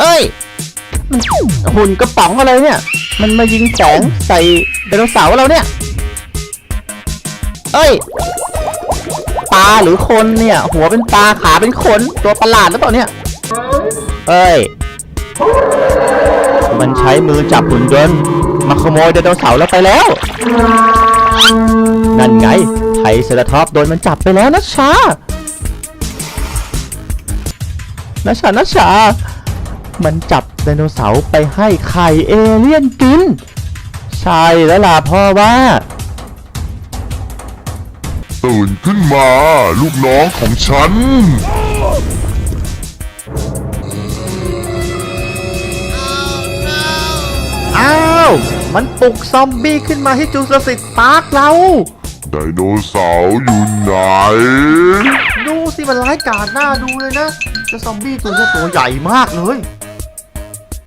เอ้ย หุ่นกระป๋องอะไรเนี่ย มันมายิงแสงใส่ไดโนเสาร์เราเนี่ย เอ้ย ปลาหรือคนเนี่ย หัวเป็นปลาขาเป็นขนตัวประหลาดหรือเปล่าเนี่ย เอ้ย มันใช้มือจับหุ่นยนต์มาขโมยไดโนเสาร์เราไปแล้ว นั่นไงไทเซราทอปโดนมันจับไปแล้วนะชานะชานะชา มันจับไดโนเสาร์ไปให้ไข่เอเลี่ยนกิน ใช่แล้วล่ะพ่อว่า ตื่นขึ้นมา ลูกน้องของฉัน อ้าว มันปลุกซอมบี้ขึ้นมาที่จูราสสิกพาร์คเรา ไดโนเสาร์อยู่ไหน ดูสิมันร้ายกาจหน้าดูเลยนะเจะซอมบี้ตัวนี้ตัวใหญ่มากเลย